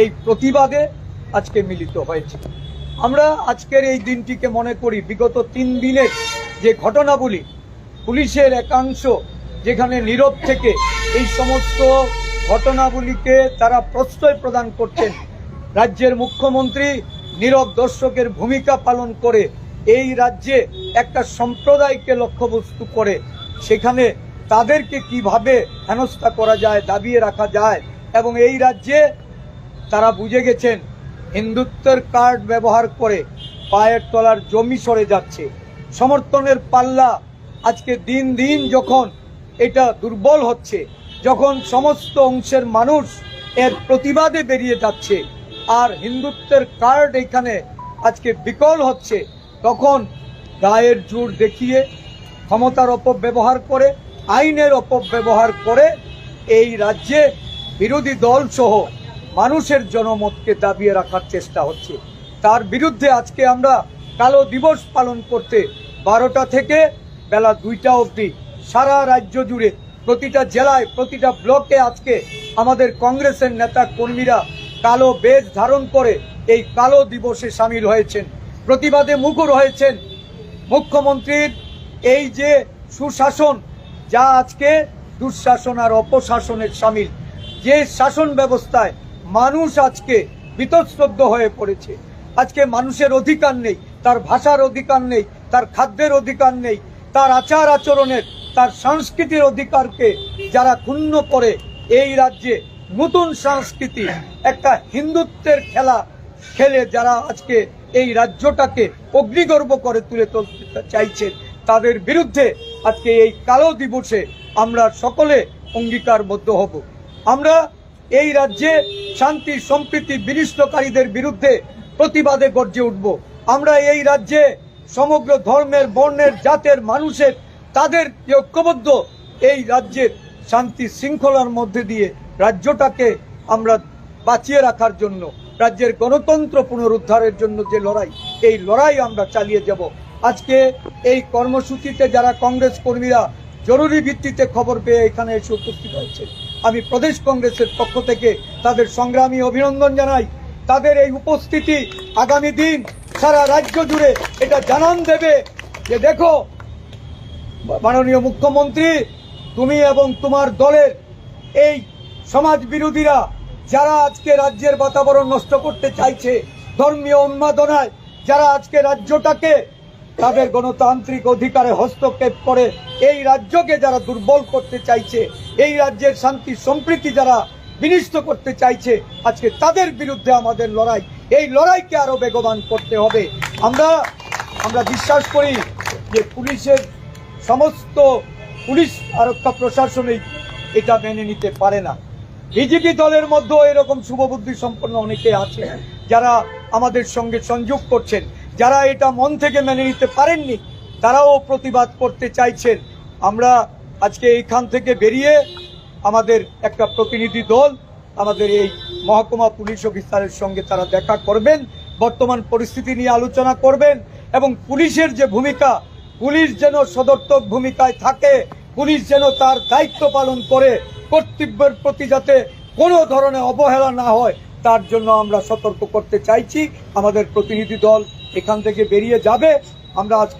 এই প্রতিবাদে আজকে মিলিত হয়েছে। আমরা আজকের এই দিনটিকে মনে করি বিগত তিন দিনের যে ঘটনাবলী, পুলিশের একাংশ যেখানে নীরব থেকে এই সমস্ত ঘটনাগুলিকে তারা প্রশ্রয় প্রদান করছেন, রাজ্যের মুখ্যমন্ত্রী নীরব দর্শকের ভূমিকা পালন করে এই রাজ্যে একটা সম্প্রদায়কে লক্ষ্যবস্তু করে, সেখানে তাদেরকে কীভাবে হেনস্থা করা যায়, দাবিয়ে রাখা যায় এবং এই রাজ্যে তারা বুঝে গেছেন হিন্দুত্বের কার্ড ব্যবহার করে পায়ের তলার জমি সরে যাচ্ছে। সমর্থনের পাল্লা আজকে দিন দিন যখন এটা দুর্বল হচ্ছে, যখন সমস্ত অংশের মানুষ এর প্রতিবাদে বেরিয়ে যাচ্ছে আর হিন্দুত্বের কার্ড এখানে আজকে বিকল হচ্ছে, তখন গায়ের জোর দেখিয়ে ক্ষমতার অপব্যবহার করে, আইনের অপব্যবহার করে এই রাজ্যে বিরোধী দল সহ মানুষের জনমতকে দাবিয়ে রাখার চেষ্টা হচ্ছে। তার বিরুদ্ধে আজকে আমরা কালো দিবস পালন করতে বারোটা থেকে বেলা দুইটা অবধি সারা রাজ্য জুড়ে প্রতিটা জেলায়, প্রতিটা ব্লকে আজকে আমাদের কংগ্রেসের নেতা কর্মীরা কালো বেজ ধারণ করে এই কালো দিবসে সামিল হয়েছেন। প্রতিবাদে মুখর হয়েছেন মুখ্যমন্ত্রীর এই যে সুশাসন, যা আজকে দুঃশাসন আর অপশাসনের সামিল। যে শাসন ব্যবস্থায় মানুষ আজকে বিতশ্রদ্ধ হয়ে পড়েছে। আজকে মানুষের অধিকার নেই, তার ভাষার অধিকার নেই, তার খাদ্যের অধিকার নেই, তার আচার আচরণের, তার সংস্কৃতির অধিকারকে যারা ক্ষুণ্ণ করে এই রাজ্যে নতুন সংস্কৃতি, একটা হিন্দুত্বের খেলা খেলে যারা আজকে এই রাজ্যটাকে অগ্নিগর্ভ করে তুলে তুলতে চাইছেন, তাদের বিরুদ্ধে আজকে এই কালো দিবসে আমরা সকলে অঙ্গীকারবদ্ধ হব। আমরা এই রাজ্যে শান্তি, সম্প্রীতি বিনিষ্টকারীদের বিরুদ্ধে প্রতিবাদে গর্জে উঠব। আমরা এই রাজ্যে সমগ্র ধর্মের, বর্ণের, জাতের মানুষের, তাদের ঐক্যবদ্ধ এই রাজ্যের শান্তি শৃঙ্খলার মধ্যে দিয়ে রাজ্যটাকে আমরা বাঁচিয়ে রাখার জন্য, রাজ্যের গণতন্ত্র পুনরুদ্ধারের জন্য যে লড়াই, এই লড়াই আমরা চালিয়ে যাব। আজকে এই কর্মসূচিতে যারা কংগ্রেস কর্মীরা জরুরি ভিত্তিতে খবর পেয়ে এখানে এসে উপস্থিত হয়েছে। আমি প্রদেশ কংগ্রেসের পক্ষ থেকে তাদের সংগ্রামী অভিনন্দন জানাই। তাদের এই উপস্থিতি আগামী দিন সারা রাজ্য জুড়ে এটা জানান দেবে যে দেখো, মাননীয় মুখ্যমন্ত্রী, তুমি এবং তোমার দলের এই সমাজ বিরোধীরা যারা আজকে রাজ্যের বাতাবরণ নষ্ট করতে চাইছে, ধর্মীয় উন্মাদনায়, যারা আজকে রাজ্যটাকে তাদের গণতান্ত্রিক অধিকারে হস্তক্ষেপ করে এই রাজ্যকে যারা দুর্বল করতে চাইছে, এই রাজ্যের শান্তি সম্প্রীতি যারা বিনিষ্ট করতে চাইছে, আজকে তাদের বিরুদ্ধে আমাদের লড়াই। এই লড়াইকে আরও বেগবান করতে হবে। আমরা আমরা বিশ্বাস করি যে পুলিশের সমস্ত পুলিশ আরক্ষা প্রশাসনিক এটা মেনে নিতে পারে না। বিজেপি দলের মধ্যেও এরকম শুভবুদ্ধি সম্পন্ন অনেকে আছে যারা আমাদের সঙ্গে সংযোগ করছেন। যারা এটা মন থেকে মেনে নিতে পারেননি, তারাও প্রতিবাদ করতে চাইছেন। আমরা আজকে এইখান থেকে বেরিয়ে আমাদের একটা প্রতিনিধি দল, আমাদের এই মহকুমা পুলিশ অফিসারের সঙ্গে তারা দেখা করবেন, বর্তমান পরিস্থিতি নিয়ে আলোচনা করবেন এবং পুলিশের যে ভূমিকা, পুলিশ যেন সদর্থক ভূমিকায় থাকে, পুলিশ যেন তার দায়িত্ব পালন করে, কর্তব্যের প্রতি যাতে কোনো ধরনের অবহেলা না হয়, তার জন্য আমরা সতর্ক করতে চাইছি। আমাদের প্রতিনিধি দল এখান থেকে বেরিয়ে যাবে। আমরা আজকে